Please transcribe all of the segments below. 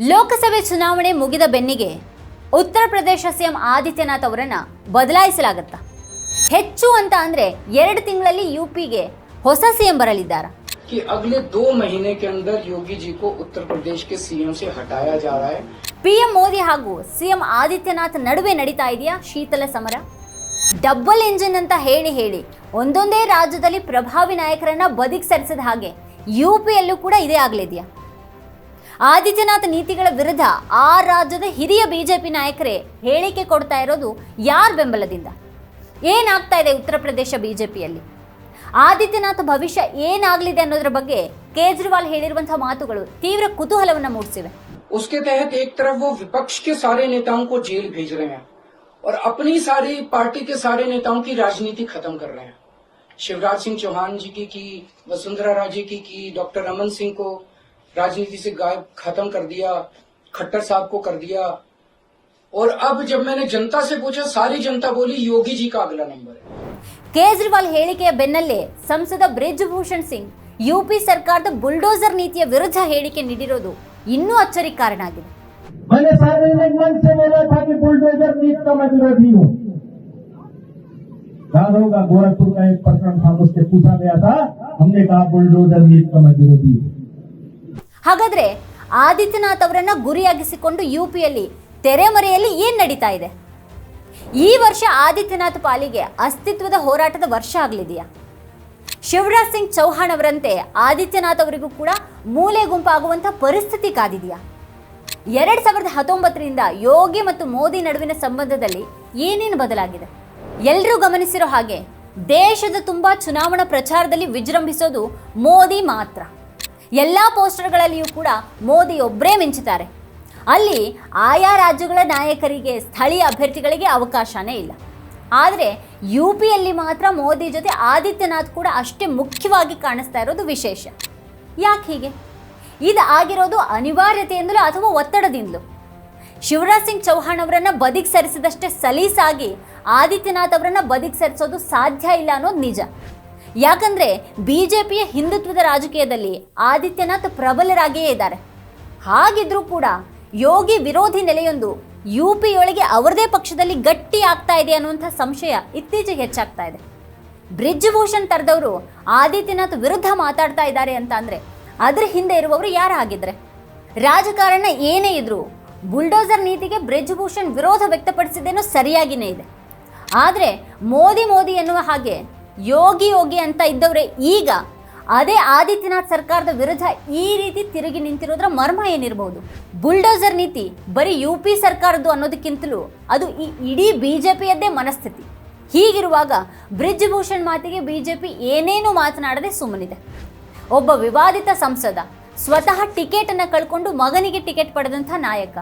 ಲೋಕಸಭೆ ಚುನಾವಣೆ ಮುಗಿದ ಬೆನ್ನಿಗೆ ಉತ್ತರ ಪ್ರದೇಶ ಸಿಎಂ ಆದಿತ್ಯನಾಥ್ ಅವರನ್ನ ಬದಲಾಯಿಸಲಾಗತ್ತಾ ಹೆಚ್ಚು ಅಂತ ಅಂದ್ರೆ ಎರಡು ತಿಂಗಳಲ್ಲಿ ಯು ಪಿಗೆ ಹೊಸ ಸಿಎಂ ಬರಲಿದ್ದಾರಾ कि अगले दो महीने के अंदर योगी जी को उत्तर प्रदेश के सीएम से हटाया जा रहा है ಪಿಎಂ ಮೋದಿ ಹಾಗೂ ಸಿಎಂ ಆದಿತ್ಯನಾಥ್ ನಡುವೆ ನಡೀತಾ ಇದೆಯಾ ಶೀತಲ ಸಮರ ಡಬಲ್ ಎಂಜಿನ್ ಅಂತ ಹೇಳಿ ಹೇಳಿ ಒಂದೊಂದೇ ರಾಜ್ಯದಲ್ಲಿ ಪ್ರಭಾವಿ ನಾಯಕರನ್ನ ಬದಿಗೆ ಸರಿಸಿದ ಹಾಗೆ ಯು ಪಿಯಲ್ಲೂ ಕೂಡ ಇದೇ ಆಗಲಿದೆಯಾ ಆದಿತ್ಯನಾಥ್ ನೀತಿಗಳ ವಿರುದ್ಧ ಆ ರಾಜ್ಯದ ಹಿರಿಯ ಬಿಜೆಪಿ ನಾಯಕರೇ ಹೇಳಿಕೆ ಕೊಡ್ತಾ ಇರೋದು ಯಾರ ಬೆಂಬಲದಿಂದ ಏನಾಗ್ತಾ ಇದೆ ಉತ್ತರ ಪ್ರದೇಶ ಬಿಜೆಪಿಯಲ್ಲಿ ಆದಿತ್ಯನಾಥ್ ಭವಿಷ್ಯ ಏನಾಗಲಿದೆ ಅನ್ನೋದ್ರ ಬಗ್ಗೆ ಕೇಜ್ರಿವಾಲ್ ಹೇಳಿರುವಂತಹ ಮಾತುಗಳು ತೀವ್ರ ಕುತೂಹಲವನ್ನು ಮೂಡಿಸಿವೆ उसके तहत एक तरफ वो विपक्ष के सारे नेताओं को जेल भेज रहे हैं और अपनी सारी पार्टी के सारे नेताओं की राजनीति खत्म कर रहे हैं शिवराज सिंह चौहान जी की की वसुंधरा राजे की की डॉक्टर रमन सिंह को राजनीति से गायब खत्म कर दिया खट्टर साहब को कर दिया और अब जब मैंने जनता से पूछा सारी जनता बोली योगी जी का अगला नंबर है ಕೇಜ್ರಿವಾಲ್ ಹೇಳಿಕೆಯ ಬೆನ್ನಲ್ಲೇ ಸಂಸದ ಬ್ರಿಜ್ ಭೂಷಣ್ ಸಿಂಗ್ ಯುಪಿ ಸರ್ಕಾರದ ಬುಲ್ಡೋಸರ್ ನೀತಿಯ ವಿರುದ್ಧ ಹೇಳಿಕೆ ನೀಡಿರೋದು ಇನ್ನೂ ಅಚ್ಚರಿಗೆ ಕಾರಣ ಆಗಿದೆ मैंने सार्वजनिक मंच से बोला था कि बुलडोजर नीति का मैं विरोधी हूँ याद होगा गोरखपुर का एक प्रकरण था मुझसे पूछा गया था हमने कहा बुलडोजर नीति का मैं विरोधी हूँ ಹಾಗಾದ್ರೆ ಆದಿತ್ಯನಾಥ್ ಅವರನ್ನು ಗುರಿಯಾಗಿಸಿಕೊಂಡು ಯು ಪಿಯಲ್ಲಿ ತೆರೆಮರೆಯಲ್ಲಿ ಏನು ನಡೀತಾ ಇದೆ? ಈ ವರ್ಷ ಆದಿತ್ಯನಾಥ್ ಪಾಲಿಗೆ ಅಸ್ತಿತ್ವದ ಹೋರಾಟದ ವರ್ಷ ಆಗಲಿದೆಯಾ? ಶಿವರಾಜ್ ಸಿಂಗ್ ಚೌಹಾಣ್ ಅವರಂತೆ ಆದಿತ್ಯನಾಥ್ ಅವರಿಗೂ ಕೂಡ ಮೂಲೆ ಗುಂಪಾಗುವಂಥ ಪರಿಸ್ಥಿತಿ ಕಾದಿದೆಯಾ? ಎರಡು ಸಾವಿರದ ಹತ್ತೊಂಬತ್ತರಿಂದ ಯೋಗಿ ಮತ್ತು ಮೋದಿ ನಡುವಿನ ಸಂಬಂಧದಲ್ಲಿ ಏನೇನು ಬದಲಾಗಿದೆ? ಎಲ್ಲರೂ ಗಮನಿಸಿರೋ ಹಾಗೆ ದೇಶದ ತುಂಬ ಚುನಾವಣಾ ಪ್ರಚಾರದಲ್ಲಿ ವಿಜೃಂಭಿಸೋದು ಮೋದಿ ಮಾತ್ರ. ಎಲ್ಲ ಪೋಸ್ಟರ್ಗಳಲ್ಲಿಯೂ ಕೂಡ ಮೋದಿ ಒಬ್ಬರೇ ಮಿಂಚುತ್ತಾರೆ ಅಲ್ಲಿ ಆಯಾ ರಾಜ್ಯಗಳ ನಾಯಕರಿಗೆ, ಸ್ಥಳೀಯ ಅಭ್ಯರ್ಥಿಗಳಿಗೆ ಅವಕಾಶನೇ ಇಲ್ಲ. ಆದರೆ ಯು ಪಿಯಲ್ಲಿ ಮಾತ್ರ ಮೋದಿ ಜೊತೆ ಆದಿತ್ಯನಾಥ್ ಕೂಡ ಅಷ್ಟೇ ಮುಖ್ಯವಾಗಿ ಕಾಣಿಸ್ತಾ ಇರೋದು ವಿಶೇಷ. ಯಾಕೆ ಹೀಗೆ? ಇದು ಆಗಿರೋದು ಅನಿವಾರ್ಯತೆಯಿಂದಲೂ ಅಥವಾ ಒತ್ತಡದಿಂದಲೂ? ಶಿವರಾಜ್ ಸಿಂಗ್ ಚೌಹಾಣ್ ಅವರನ್ನು ಬದಿಗೆ ಸರಿಸಿದಷ್ಟೇ ಸಲೀಸಾಗಿ ಆದಿತ್ಯನಾಥ್ ಅವರನ್ನು ಬದಿಗೆ ಸರಿಸೋದು ಸಾಧ್ಯ ಇಲ್ಲ ಅನ್ನೋದು ನಿಜ. ಯಾಕಂದ್ರೆ ಪಿಯ ಹಿಂದುತ್ವದ ರಾಜಕೀಯದಲ್ಲಿ ಆದಿತ್ಯನಾಥ್ ಪ್ರಬಲರಾಗಿಯೇ ಇದ್ದಾರೆ. ಹಾಗಿದ್ರೂ ಕೂಡ ಯೋಗಿ ವಿರೋಧಿ ನೆಲೆಯೊಂದು ಯು ಪಿಯೊಳಗೆ ಅವರದೇ ಪಕ್ಷದಲ್ಲಿ ಗಟ್ಟಿ ಆಗ್ತಾ ಇದೆ ಅನ್ನುವಂಥ ಸಂಶಯ ಇತ್ತೀಚೆಗೆ ಹೆಚ್ಚಾಗ್ತಾ ಇದೆ. ಬ್ರಿಜ್ ಭೂಷಣ್ ತರದವರು ಆದಿತ್ಯನಾಥ್ ವಿರುದ್ಧ ಮಾತಾಡ್ತಾ ಇದ್ದಾರೆ ಅಂತ ಅಂದರೆ ಅದ್ರ ಹಿಂದೆ ಇರುವವರು ಯಾರು ಆಗಿದ್ರೆ ರಾಜಕಾರಣ ಏನೇ ಇದ್ರು ಬುಲ್ಡೋಸರ್ ನೀತಿಗೆ ಬ್ರಿಜ್ ಭೂಷಣ್ ವಿರೋಧ ವ್ಯಕ್ತಪಡಿಸಿದ್ದೇನೋ ಸರಿಯಾಗಿನೇ ಇದೆ. ಆದರೆ ಮೋದಿ ಮೋದಿ ಎನ್ನುವ ಹಾಗೆ ಯೋಗಿ ಯೋಗಿ ಅಂತ ಇದ್ದವರೇ ಈಗ. ಅದೇ ಆದಿತ್ಯನಾಥ್ ಸರ್ಕಾರದ ವಿರುದ್ಧ ಈ ರೀತಿ ತಿರುಗಿ ನಿಂತಿರೋದ್ರ ಮರ್ಮ ಏನಿರಬಹುದು ಬುಲ್ಡೋಸರ್ ನೀತಿ, ಬರೀ ಯು ಪಿ ಸರ್ಕಾರದ್ದು ಅನ್ನೋದಕ್ಕಿಂತಲೂ ಅದು ಈ ಇಡೀ ಬಿ ಜೆ ಪಿಯದ್ದೇ ಮನಸ್ಥಿತಿ. ಹೀಗಿರುವಾಗ ಬ್ರಿಜ್ ಭೂಷಣ್ ಮಾತಿಗೆ ಬಿ ಜೆ ಪಿ ಏನೇನೂ ಮಾತನಾಡದೆ ಸುಮ್ಮನಿದೆ. ಒಬ್ಬ ವಿವಾದಿತ ಸಂಸದ ಸ್ವತಃ ಟಿಕೆಟ್ ಅನ್ನ ಕಳ್ಕೊಂಡು ಮಗನಿಗೆ ಟಿಕೆಟ್ ಪಡೆದಂಥ ನಾಯಕ,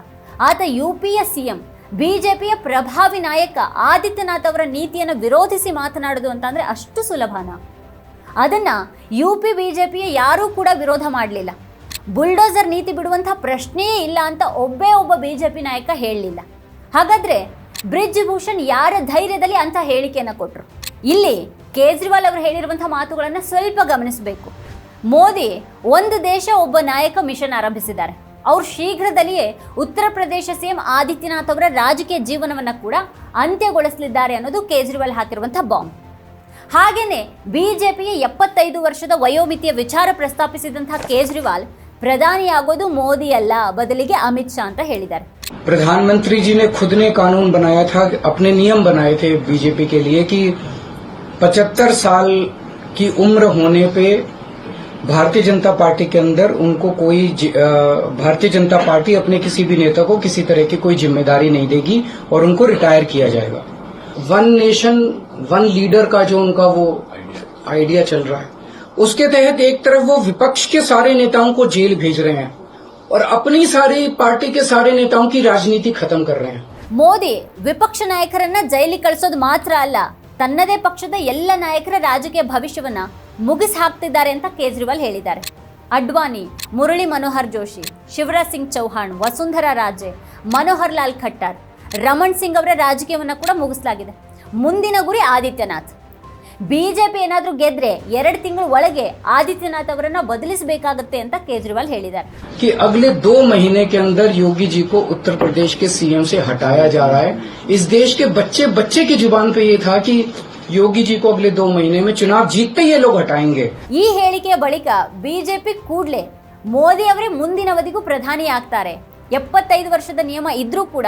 ಆತ ಯು ಪಿಯ ಸಿಎಂ ಬಿಜೆಪಿಯ ಪ್ರಭಾವಿ ನಾಯಕ ಆದಿತ್ಯನಾಥ್ ಅವರ ನೀತಿಯನ್ನು ವಿರೋಧಿಸಿ ಮಾತನಾಡೋದು ಅಂತಂದರೆ ಅಷ್ಟು ಸುಲಭನ? ಅದನ್ನು ಯು ಪಿ ಬಿ ಜೆ ಪಿಯ ಯಾರೂ ಕೂಡ ವಿರೋಧ ಮಾಡಲಿಲ್ಲ. ಬುಲ್ಡೋಸರ್ ನೀತಿ ಬಿಡುವಂಥ ಪ್ರಶ್ನೆಯೇ ಇಲ್ಲ ಅಂತ ಒಬ್ಬೇ ಒಬ್ಬ ಬಿ ಜೆ ಪಿ ನಾಯಕ ಹೇಳಲಿಲ್ಲ. ಹಾಗಾದರೆ ಬ್ರಿಜ್ ಭೂಷಣ್ ಯಾರ ಧೈರ್ಯದಲ್ಲಿ ಅಂಥ ಹೇಳಿಕೆಯನ್ನು ಕೊಟ್ಟರು ಇಲ್ಲಿ ಕೇಜ್ರಿವಾಲ್ ಅವರು ಹೇಳಿರುವಂಥ ಮಾತುಗಳನ್ನು ಸ್ವಲ್ಪ ಗಮನಿಸಬೇಕು. ಮೋದಿ ಒಂದು ದೇಶ, ಒಬ್ಬ ನಾಯಕ ಮಿಷನ್ ಆರಂಭಿಸಿದ್ದಾರೆ. ಅವ್ರು ಶೀಘ್ರದಲ್ಲಿಯೇ ಉತ್ತರ ಪ್ರದೇಶ ಸಿಎಂ ಆದಿತ್ಯನಾಥ್ ಅವರ ರಾಜಕೀಯ ಜೀವನವನ್ನು ಕೂಡ ಅಂತ್ಯಗೊಳಿಸಲಿದ್ದಾರೆ ಅನ್ನೋದು ಕೇಜ್ರಿವಾಲ್ ಹಾಕಿರುವಂಥ ಬಾಂಬ್ ಹಾಗೇನೆ ಬಿಜೆಪಿಯ ಎಪ್ಪತ್ತೈದು ವರ್ಷದ ವಯೋಮಿತಿಯ ವಿಚಾರ ಪ್ರಸ್ತಾಪಿಸಿದಂತಹ ಕೇಜ್ರಿವಾಲ್ ಪ್ರಧಾನಿಯಾಗೋದು ಮೋದಿ ಅಲ್ಲ ಬದಲಿಗೆ ಅಮಿತ್ ಶಾ ಅಂತ ಹೇಳಿದ್ದಾರೆ प्रधानमंत्री जी ने खुद ने कानून बनाया था अपने नियम बनाए थे बीजेपी के लिए कि 75 साल की उम्र होने पे भारतीय जनता पार्टी के अंदर उनको कोई जि- अ, भारतीय जनता पार्टी अपने किसी भी नेता को किसी तरह की कोई जिम्मेदारी नहीं देगी और उनको रिटायर किया जाएगा वन नेशन वन लीडर का जो उनका वो आइडिया चल रहा है उसके तहत एक तरफ वो विपक्ष के सारे नेताओं को जेल भेज रहे हैं और अपनी सारी पार्टी के सारे नेताओं की राजनीति खत्म कर रहे हैं ಮೋದಿ ವಿಪಕ್ಷ ನಾಯಕರನ್ನ ಜೈಲಿಗೆ ಕಳಿಸೋದು ಮಾತ್ರ ಅಲ್ಲ ತನ್ನದೇ ಪಕ್ಷದ ಎಲ್ಲ ನಾಯಕರ ರಾಜಕೀಯ ಭವಿಷ್ಯವನ್ನ ಮುಗಿಸಿ ಹಾಕ್ತಿದ್ದಾರೆ ಅಂತ ಕೇಜ್ರಿವಾಲ್ ಹೇಳಿದ್ದಾರೆ ಅಡ್ವಾನಿ ಮುರಳಿ ಮನೋಹರ್ ಜೋಶಿ ಶಿವರಾಜ್ ಸಿಂಗ್ ಚೌಹಾಣ್ ವಸುಂಧರಾ ರಾಜೆ ಮನೋಹರ್ ಲಾಲ್ ಖಟ್ಟರ್ ರಮಣ್ ಸಿಂಗ್ ಅವರ ರಾಜಕೀಯವನ್ನ ಕೂಡ ಮುಗಿಸಲಾಗಿದೆ ಮುಂದಿನ ಗುರಿ ಆದಿತ್ಯನಾಥ್ ಬಿಜೆಪಿ ಏನಾದರೂ ಗೆದ್ರೆ ಎರಡು ತಿಂಗಳ ಒಳಗೆ ಆದಿತ್ಯನಾಥ್ ಅವರನ್ನ ಬದಲಿಸಬೇಕಾಗತ್ತೆ ಅಂತ ಕೇಜ್ರಿವಾಲ್ ಹೇಳಿದ್ದಾರೆ कि अगले दो महीने के अंदर योगी जी को उत्तर प्रदेश के सीएम से हटाया जा रहा है इस देश के बच्चे बच्चे की जुबान पे ये था कि योगी जी को अगले दो महीने में चुनाव जीतते ही ये लोग हटाएंगे ಈ ಹೇಳಿಕೆಯ ಬಳಿಕ ಬಿಜೆಪಿ ಕೂಡಲೇ ಮೋದಿ ಅವರೇ ಮುಂದಿನ ಅವಧಿಗೂ ಪ್ರಧಾನಿ ಆಗ್ತಾರೆ ಎಪ್ಪತ್ತೈದು ವರ್ಷದ ನಿಯಮ ಇದ್ರೂ ಕೂಡ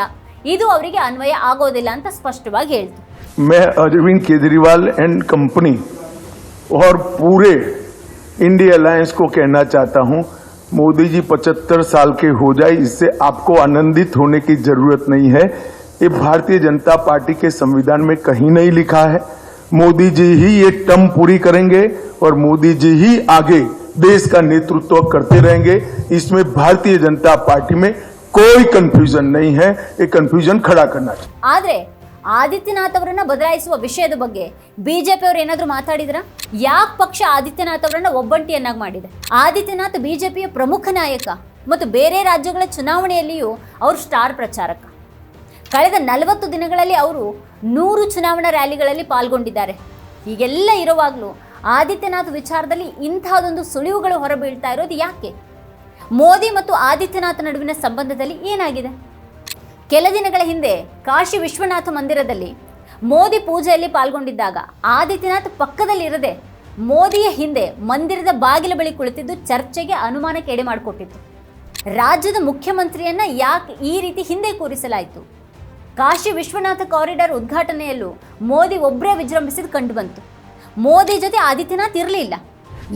ಇದು ಅವರಿಗೆ ಅನ್ವಯ ಆಗೋದಿಲ್ಲ ಅಂತ ಸ್ಪಷ್ಟವಾಗಿ ಹೇಳ್ತು मैं अरविंद केजरीवाल एंड कंपनी और पूरे इंडिया अलायंस को कहना चाहता हूं मोदी जी 75 साल के हो जाए इससे आपको आनंदित होने की जरूरत नहीं है ये भारतीय जनता पार्टी के संविधान में कहीं नहीं लिखा है मोदी जी ही ये टर्म पूरी करेंगे और मोदी जी ही आगे देश का नेतृत्व करते रहेंगे इसमें भारतीय जनता पार्टी में कोई कंफ्यूजन नहीं है ये कंफ्यूजन खड़ा करना चाहिए ಆದ್ರೆ ಆದಿತ್ಯನಾಥ್ ಅವರನ್ನ ಬದಲಾಯಿಸುವ ವಿಷಯದ ಬಗ್ಗೆ ಬಿಜೆಪಿ ಅವರು ಏನಾದ್ರೂ ಮಾತಾಡಿದ್ರ ಯಾಕೆ ಪಕ್ಷ ಆದಿತ್ಯನಾಥ್ ಅವರನ್ನ ಒಬ್ಬಂಟಿಯನ್ನಾಗಿ ಮಾಡಿದೆ ಆದಿತ್ಯನಾಥ್ ಬಿಜೆಪಿಯ ಪ್ರಮುಖ ನಾಯಕ ಮತ್ತು ಬೇರೆ ರಾಜ್ಯಗಳ ಚುನಾವಣೆಯಲ್ಲಿಯೂ ಅವರು ಸ್ಟಾರ್ ಪ್ರಚಾರಕ ಕಳೆದ ನಲವತ್ತು ದಿನಗಳಲ್ಲಿ ಅವರು ನೂರು ಚುನಾವಣಾ ರ್ಯಾಲಿಗಳಲ್ಲಿ ಪಾಲ್ಗೊಂಡಿದ್ದಾರೆ. ಹೀಗೆಲ್ಲ ಇರುವಾಗಲೂ ಆದಿತ್ಯನಾಥ್ ವಿಚಾರದಲ್ಲಿ ಇಂಥದೊಂದು ಸುಳಿವುಗಳು ಹೊರಬೀಳ್ತಾ ಇರೋದು ಯಾಕೆ? ಮೋದಿ ಮತ್ತು ಆದಿತ್ಯನಾಥ್ ನಡುವಿನ ಸಂಬಂಧದಲ್ಲಿ ಏನಾಗಿದೆ? ಕೆಲ ದಿನಗಳ ಹಿಂದೆ ಕಾಶಿ ವಿಶ್ವನಾಥ ಮಂದಿರದಲ್ಲಿ ಮೋದಿ ಪೂಜೆಯಲ್ಲಿ ಪಾಲ್ಗೊಂಡಿದ್ದಾಗ ಆದಿತ್ಯನಾಥ್ ಪಕ್ಕದಲ್ಲಿರದೆ ಮೋದಿಯ ಹಿಂದೆ ಮಂದಿರದ ಬಾಗಿಲ ಬಳಿ ಕುಳಿತಿದ್ದು ಚರ್ಚೆಗೆ ಅನುಮಾನಕ್ಕೆ ಎಡೆ ಮಾಡಿಕೊಟ್ಟಿತ್ತು ರಾಜ್ಯದ ಮುಖ್ಯಮಂತ್ರಿಯನ್ನ ಯಾಕೆ ಈ ರೀತಿ ಹಿಂದೆ ಕೂರಿಸಲಾಯಿತು? ಕಾಶಿ ವಿಶ್ವನಾಥ ಕಾರಿಡಾರ್ ಉದ್ಘಾಟನೆಯಲ್ಲೂ ಮೋದಿ ಒಬ್ಬರೇ ವಿಜೃಂಭಿಸಿದ ಕಂಡುಬಂತು. ಮೋದಿ ಜೊತೆ ಆದಿತ್ಯನಾಥ್ ಇರಲಿಲ್ಲ.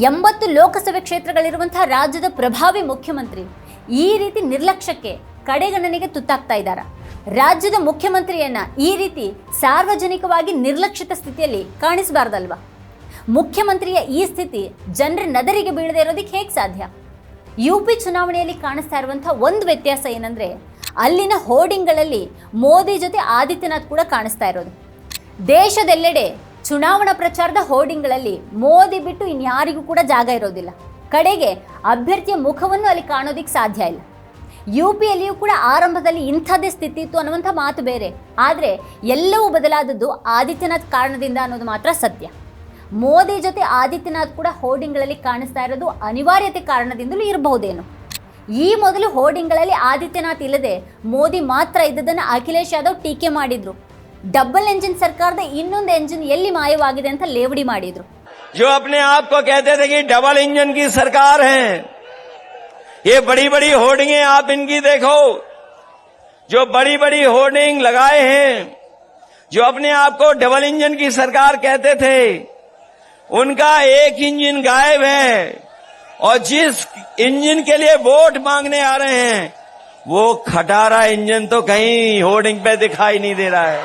ಎಂಬತ್ತು ಲೋಕಸಭೆ ಕ್ಷೇತ್ರಗಳಿರುವಂತಹ ರಾಜ್ಯದ ಪ್ರಭಾವಿ ಮುಖ್ಯಮಂತ್ರಿ ಈ ರೀತಿ ನಿರ್ಲಕ್ಷ್ಯಕ್ಕೆ ಕಡೆಗಣನೆಗೆ ತುತ್ತಾಗ್ತಾ ಇದ್ದಾರೆ? ರಾಜ್ಯದ ಮುಖ್ಯಮಂತ್ರಿಯನ್ನ ಈ ರೀತಿ ಸಾರ್ವಜನಿಕವಾಗಿ ನಿರ್ಲಕ್ಷಿತ ಸ್ಥಿತಿಯಲ್ಲಿ ಕಾಣಿಸಬಾರ್ದಲ್ವಾ? ಮುಖ್ಯಮಂತ್ರಿಯ ಈ ಸ್ಥಿತಿ ಜನರ ನದರಿಗೆ ಬೀಳದೇ ಇರೋದಕ್ಕೆ ಹೇಗೆ ಸಾಧ್ಯ? ಯು ಪಿ ಚುನಾವಣೆಯಲ್ಲಿ ಕಾಣಿಸ್ತಾ ಇರುವಂಥ ಒಂದು ವ್ಯತ್ಯಾಸ ಏನಂದ್ರೆ ಅಲ್ಲಿನ ಹೋರ್ಡಿಂಗ್ಗಳಲ್ಲಿ ಮೋದಿ ಜೊತೆ ಆದಿತ್ಯನಾಥ್ ಕೂಡ ಕಾಣಿಸ್ತಾ ಇರೋದು. ದೇಶದೆಲ್ಲೆಡೆ ಚುನಾವಣಾ ಪ್ರಚಾರದ ಹೋರ್ಡಿಂಗ್ಗಳಲ್ಲಿ ಮೋದಿ ಬಿಟ್ಟು ಇನ್ಯಾರಿಗೂ ಕೂಡ ಜಾಗ ಇರೋದಿಲ್ಲ. ಕಡೆಗೆ ಅಭ್ಯರ್ಥಿಯ ಮುಖವನ್ನು ಅಲ್ಲಿ ಕಾಣೋದಿಕ್ಕೆ ಸಾಧ್ಯ ಇಲ್ಲ. ಯು ಪಿಯಲ್ಲಿಯೂ ಕೂಡ ಆರಂಭದಲ್ಲಿ ಇಂಥದ್ದೇ ಸ್ಥಿತಿ ಇತ್ತು ಅನ್ನುವಂಥ ಮಾತು ಬೇರೆ. ಆದರೆ ಎಲ್ಲವೂ ಬದಲಾದದ್ದು ಆದಿತ್ಯನಾಥ್ ಕಾರಣದಿಂದ ಅನ್ನೋದು ಮಾತ್ರ ಸತ್ಯ. ಮೋದಿ ಜೊತೆ ಆದಿತ್ಯನಾಥ್ ಕೂಡ ಹೋರ್ಡಿಂಗ್ಗಳಲ್ಲಿ ಕಾಣಿಸ್ತಾ ಇರೋದು ಅನಿವಾರ್ಯತೆ ಕಾರಣದಿಂದಲೂ ಇರಬಹುದೇನು. ಈ ಮೊದಲು ಹೋರ್ಡಿಂಗ್ಗಳಲ್ಲಿ ಆದಿತ್ಯನಾಥ್ ಇಲ್ಲದೆ ಮೋದಿ ಮಾತ್ರ ಇದ್ದದನ್ನು ಅಖಿಲೇಶ್ ಯಾದವ್ ಟೀಕೆ ಮಾಡಿದ್ರು ಡಬಲ್ ಎಂಜಿನ್ ಸರ್ಕಾರದ ಇನ್ನೊಂದು ಎಂಜಿನ್ ಎಲ್ಲಿ ಮಾಯವಾಗಿದೆ ಅಂತ ಲೇವಡಿ ಮಾಡಿದ್ರು जो अपने आप को कहते थे कि डबल इंजन की सरकार है ये बड़ी बड़ी होर्डिंगे आप इनकी देखो जो बड़ी बड़ी होर्डिंग लगाए हैं जो अपने आप को डबल इंजन की सरकार कहते थे उनका एक इंजन गायब है और जिस इंजन के लिए वोट मांगने आ रहे हैं वो खटारा इंजन तो कहीं होर्डिंग पे दिखाई नहीं दे रहा है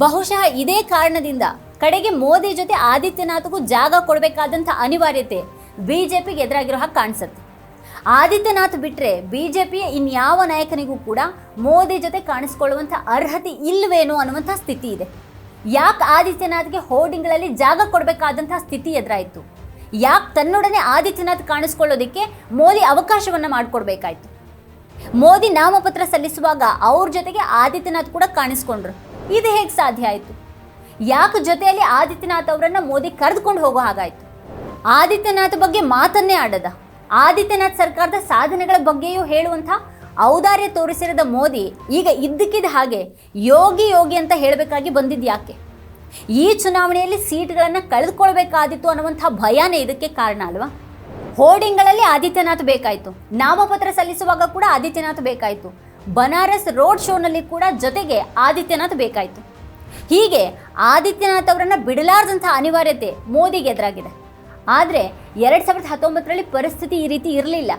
ಬಹುಶಃ ಇದೇ ಕಾರಣದಿಂದ ಕಡೆಗೆ ಮೋದಿ ಜೊತೆ ಆದಿತ್ಯನಾಥ್ಗೂ ಜಾಗ ಕೊಡಬೇಕಾದಂಥ ಅನಿವಾರ್ಯತೆ ಬಿಜೆಪಿಗೆ ಎದುರಾಗಿರೋ ಹಾಗೆ ಕಾಣಿಸುತ್ತೆ ಆದಿತ್ಯನಾಥ್ ಬಿಟ್ರೆ ಬಿಜೆಪಿಯ ಇನ್ಯಾವ ನಾಯಕನಿಗೂ ಕೂಡ ಮೋದಿ ಜೊತೆ ಕಾಣಿಸ್ಕೊಳ್ಳುವಂಥ ಅರ್ಹತೆ ಇಲ್ವೇನೋ ಅನ್ನುವಂಥ ಸ್ಥಿತಿ ಇದೆ ಯಾಕೆ ಆದಿತ್ಯನಾಥ್ಗೆ ಹೋರ್ಡಿಂಗ್ಗಳಲ್ಲಿ ಜಾಗ ಕೊಡಬೇಕಾದಂಥ ಸ್ಥಿತಿ ಎದುರಾಯಿತು ಯಾಕೆ ತನ್ನೊಡನೆ ಆದಿತ್ಯನಾಥ್ ಕಾಣಿಸ್ಕೊಳ್ಳೋದಕ್ಕೆ ಮೋದಿ ಅವಕಾಶವನ್ನು ಮಾಡಿಕೊಡ್ಬೇಕಾಯ್ತು. ಮೋದಿ ನಾಮಪತ್ರ ಸಲ್ಲಿಸುವಾಗ ಅವ್ರ ಜೊತೆಗೆ ಆದಿತ್ಯನಾಥ್ ಕೂಡ ಕಾಣಿಸ್ಕೊಂಡ್ರು. ಇದು ಹೇಗೆ ಸಾಧ್ಯ ಆಯಿತು? ಯಾಕೆ ಜೊತೆಯಲ್ಲಿ ಆದಿತ್ಯನಾಥ್ ಅವರನ್ನು ಮೋದಿ ಕರೆದುಕೊಂಡು ಹೋಗೋ ಹಾಗಾಯಿತು? ಆದಿತ್ಯನಾಥ್ ಬಗ್ಗೆ ಮಾತನ್ನೇ ಆಡದ. ಆದಿತ್ಯನಾಥ್ ಸರ್ಕಾರದ ಸಾಧನೆಗಳ ಬಗ್ಗೆಯೂ ಹೇಳುವಂಥ ಔದಾರ್ಯ ತೋರಿಸಿರದ ಮೋದಿ ಈಗ ಇದ್ದಕ್ಕಿದ್ದ ಹಾಗೆ ಯೋಗಿ ಯೋಗಿ ಅಂತ ಹೇಳಬೇಕಾಗಿ ಬಂದಿದ್ದು ಯಾಕೆ? ಈ ಚುನಾವಣೆಯಲ್ಲಿ ಸೀಟ್ಗಳನ್ನು ಕಳೆದುಕೊಳ್ಬೇಕಾದಿತ್ತು ಅನ್ನುವಂಥ ಭಯನೇ ಇದಕ್ಕೆ ಕಾರಣ ಅಲ್ವಾ? ಹೋರ್ಡಿಂಗ್ಗಳಲ್ಲಿ ಆದಿತ್ಯನಾಥ್ ಬೇಕಾಯಿತು. ನಾಮಪತ್ರ ಸಲ್ಲಿಸುವಾಗ ಕೂಡ ಆದಿತ್ಯನಾಥ್ ಬೇಕಾಯಿತು. ಬನಾರಸ್ ರೋಡ್ ಶೋನಲ್ಲಿ ಕೂಡ ಜೊತೆಗೆ ಆದಿತ್ಯನಾಥ್ ಬೇಕಾಯಿತು. ಹೀಗೆ ಆದಿತ್ಯನಾಥ್ ಅವರನ್ನು ಬಿಡಲಾರ್ದಂಥ ಅನಿವಾರ್ಯತೆ ಮೋದಿಗೆ ಎದುರಾಗಿದೆ. ಆದರೆ ಎರಡು ಸಾವಿರದ ಹತ್ತೊಂಬತ್ತರಲ್ಲಿ ಪರಿಸ್ಥಿತಿ ಈ ರೀತಿ ಇರಲಿಲ್ಲ.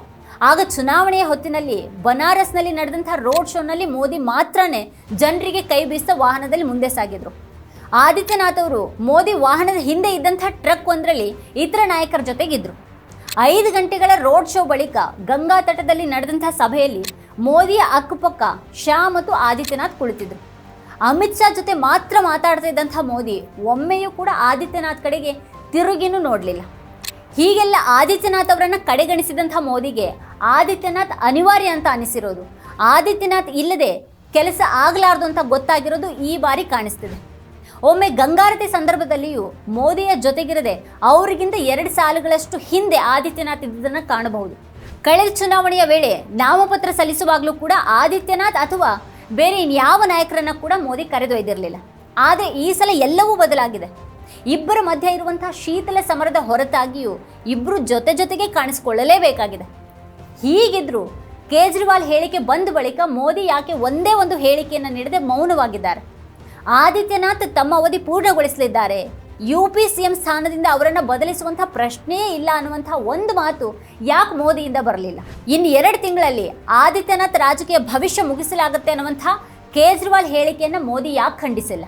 ಆಗ ಚುನಾವಣೆಯ ಹೊತ್ತಿನಲ್ಲಿ ಬನಾರಸ್ನಲ್ಲಿ ನಡೆದಂಥ ರೋಡ್ ಶೋನಲ್ಲಿ ಮೋದಿ ಮಾತ್ರನೇ ಜನರಿಗೆ ಕೈ ಬೀಸಿದ ವಾಹನದಲ್ಲಿ ಮುಂದೆ ಸಾಗಿದ್ರು. ಆದಿತ್ಯನಾಥ್ ಅವರು ಮೋದಿ ವಾಹನದ ಹಿಂದೆ ಇದ್ದಂಥ ಟ್ರಕ್ ಒಂದರಲ್ಲಿ ಇತರ ನಾಯಕರ ಜೊತೆಗಿದ್ದರು ಐದು ಗಂಟೆಗಳ ರೋಡ್ ಶೋ ಬಳಿಕ ಗಂಗಾ ತಟದಲ್ಲಿ ನಡೆದಂಥ ಸಭೆಯಲ್ಲಿ ಮೋದಿಯ ಅಕ್ಕಪಕ್ಕ ಶಾ ಮತ್ತು ಆದಿತ್ಯನಾಥ್ ಕುಳಿತಿದ್ರು. ಅಮಿತ್ ಶಾ ಜೊತೆ ಮಾತ್ರ ಮಾತಾಡ್ತಾ ಇದ್ದಂಥ ಮೋದಿ ಒಮ್ಮೆಯೂ ಕೂಡ ಆದಿತ್ಯನಾಥ್ ಕಡೆಗೆ ತಿರುಗಿನೂ ನೋಡಲಿಲ್ಲ. ಹೀಗೆಲ್ಲ ಆದಿತ್ಯನಾಥ್ ಅವರನ್ನು ಕಡೆಗಣಿಸಿದಂಥ ಮೋದಿಗೆ ಆದಿತ್ಯನಾಥ್ ಅನಿವಾರ್ಯ ಅಂತ ಅನಿಸಿರೋದು. ಆದಿತ್ಯನಾಥ್ ಇಲ್ಲದೆ ಕೆಲಸ ಆಗಲಾರ್ದು ಅಂತ ಗೊತ್ತಾಗಿರೋದು ಈ ಬಾರಿ ಕಾಣಿಸ್ತಿದೆ. ಒಮ್ಮೆ ಗಂಗಾರತಿ ಸಂದರ್ಭದಲ್ಲಿಯೂ ಮೋದಿಯ ಜೊತೆಗಿರದೆ ಅವರಿಗಿಂತ ಎರಡು ಸಾಲುಗಳಷ್ಟು ಹಿಂದೆ ಆದಿತ್ಯನಾಥ್ ಇದ್ದುದನ್ನು ಕಾಣಬಹುದು. ಕಳೆದ ಚುನಾವಣೆಯ ವೇಳೆ ನಾಮಪತ್ರ ಸಲ್ಲಿಸುವಾಗಲೂ ಕೂಡ ಆದಿತ್ಯನಾಥ್ ಅಥವಾ ಬೇರೆ ಇನ್ಯಾವ ನಾಯಕರನ್ನ ಕೂಡ ಮೋದಿ ಕರೆದೊಯ್ದಿರಲಿಲ್ಲ. ಆದರೆ ಈ ಸಲ ಎಲ್ಲವೂ ಬದಲಾಗಿದೆ. ಇಬ್ಬರ ಮಧ್ಯೆ ಇರುವಂತಹ ಶೀತಲ ಸಮರದ ಹೊರತಾಗಿಯೂ ಇಬ್ಬರು ಜೊತೆ ಜೊತೆಗೆ ಕಾಣಿಸಿಕೊಳ್ಳಲೇಬೇಕಾಗಿದೆ. ಹೀಗಿದ್ರು ಕೇಜ್ರಿವಾಲ್ ಹೇಳಿಕೆ ಬಂದ ಬಳಿಕ ಮೋದಿ ಯಾಕೆ ಒಂದೇ ಒಂದು ಹೇಳಿಕೆಯನ್ನು ನೀಡದೆ ಮೌನವಾಗಿದ್ದಾರೆ. ಆದಿತ್ಯನಾಥ್ ತಮ್ಮ ಅವಧಿ ಪೂರ್ಣಗೊಳಿಸಲಿದ್ದಾರೆ. ಯು ಪಿ ಸಿ ಎಂ ಸ್ಥಾನದಿಂದ ಅವರನ್ನು ಬದಲಿಸುವಂಥ ಪ್ರಶ್ನೆಯೇ ಇಲ್ಲ ಅನ್ನುವಂಥ ಒಂದು ಮಾತು ಯಾಕೆ ಮೋದಿಯಿಂದ ಬರಲಿಲ್ಲ? ಇನ್ನು ಎರಡು ತಿಂಗಳಲ್ಲಿ ಆದಿತ್ಯನಾಥ್ ರಾಜಕೀಯ ಭವಿಷ್ಯ ಮುಗಿಸಲಾಗುತ್ತೆ ಅನ್ನುವಂಥ ಕೇಜ್ರಿವಾಲ್ ಹೇಳಿಕೆಯನ್ನು ಮೋದಿ ಯಾಕೆ ಖಂಡಿಸಿಲ್ಲ?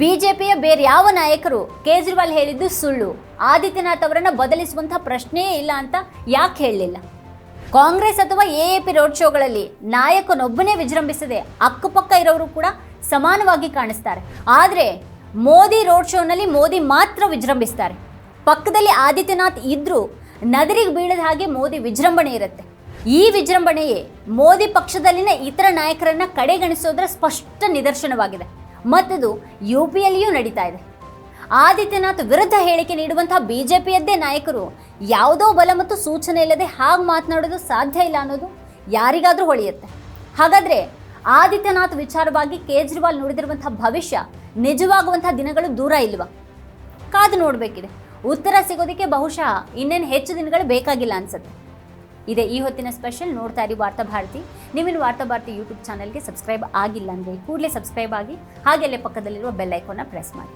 ಬಿಜೆಪಿಯ ಬೇರೆ ಯಾವ ನಾಯಕರು ಕೇಜ್ರಿವಾಲ್ ಹೇಳಿದ್ದು ಸುಳ್ಳು, ಆದಿತ್ಯನಾಥ್ ಅವರನ್ನು ಬದಲಿಸುವಂಥ ಪ್ರಶ್ನೆಯೇ ಇಲ್ಲ ಅಂತ ಯಾಕೆ ಹೇಳಲಿಲ್ಲ? ಕಾಂಗ್ರೆಸ್ ಅಥವಾ ಎ ಎ ಪಿ ರೋಡ್ ಶೋಗಳಲ್ಲಿ ನಾಯಕನೊಬ್ಬನೇ ವಿಜೃಂಭಿಸದೆ ಅಕ್ಕಪಕ್ಕ ಇರೋರು ಕೂಡ ಸಮಾನವಾಗಿ ಕಾಣಿಸ್ತಾರೆ. ಆದರೆ ಮೋದಿ ರೋಡ್ ಶೋನಲ್ಲಿ ಮೋದಿ ಮಾತ್ರ ವಿಜೃಂಭಿಸ್ತಾರೆ. ಪಕ್ಕದಲ್ಲಿ ಆದಿತ್ಯನಾಥ್ ಇದ್ದರೂ ನದರಿಗೆ ಬೀಳದ ಹಾಗೆ ಮೋದಿ ವಿಜೃಂಭಣೆ ಇರುತ್ತೆ. ಈ ವಿಜೃಂಭಣೆಯೇ ಮೋದಿ ಪಕ್ಷದಲ್ಲಿನ ಇತರ ನಾಯಕರನ್ನು ಕಡೆಗಣಿಸೋದರ ಸ್ಪಷ್ಟ ನಿದರ್ಶನವಾಗಿದೆ. ಮತ್ತದು ಯು ಪಿಯಲ್ಲಿಯೂ ನಡೀತಾ ಇದೆ. ಆದಿತ್ಯನಾಥ್ ವಿರುದ್ಧ ಹೇಳಿಕೆ ನೀಡುವಂತಹ ಬಿಜೆಪಿಯದ್ದೇ ನಾಯಕರು ಯಾವುದೋ ಬಲ ಮತ್ತು ಸೂಚನೆ ಇಲ್ಲದೆ ಹಾಗೆ ಮಾತನಾಡೋದು ಸಾಧ್ಯ ಇಲ್ಲ ಅನ್ನೋದು ಯಾರಿಗಾದರೂ ಹೊಳೆಯುತ್ತೆ. ಹಾಗಾದ್ರೆ ಆದಿತ್ಯನಾಥ್ ವಿಚಾರವಾಗಿ ಕೇಜ್ರಿವಾಲ್ ನುಡಿದಿರುವಂತಹ ಭವಿಷ್ಯ, ನಿಜವಾಗುವಂತಹ ದಿನಗಳು ದೂರ ಇಲ್ವಾ? ಕಾದು ನೋಡಬೇಕಿದೆ. ಉತ್ತರ ಸಿಗೋದಕ್ಕೆ ಬಹುಶಃ ಇನ್ನೇನು ಹೆಚ್ಚು ದಿನಗಳು ಬೇಕಾಗಿಲ್ಲ ಅನ್ಸುತ್ತೆ. ಇದೆ ಈ ಹೊತ್ತಿನ ಸ್ಪೆಷಲ್ ನೋಡ್ತಾ ಇರಿ ವಾರ್ತಾ ಭಾರತಿ. ವಾರ್ತಾಭಾರತಿ ವಾರ್ತಾ ಭಾರತಿ ಯೂಟ್ಯೂಬ್ ಚಾನಲ್ಗೆ ಸಬ್ಸ್ಕ್ರೈಬ್ ಆಗಿಲ್ಲ ಅಂದರೆ ಕೂಡಲೇ ಸಬ್ಸ್ಕ್ರೈಬ್ ಆಗಿ ಹಾಗೆ ಅಲ್ಲೇ ಪಕ್ಕದಲ್ಲಿರುವ ಬೆಲ್ ಐಕಾನ್ನ ಪ್ರೆಸ್ ಮಾಡಿ.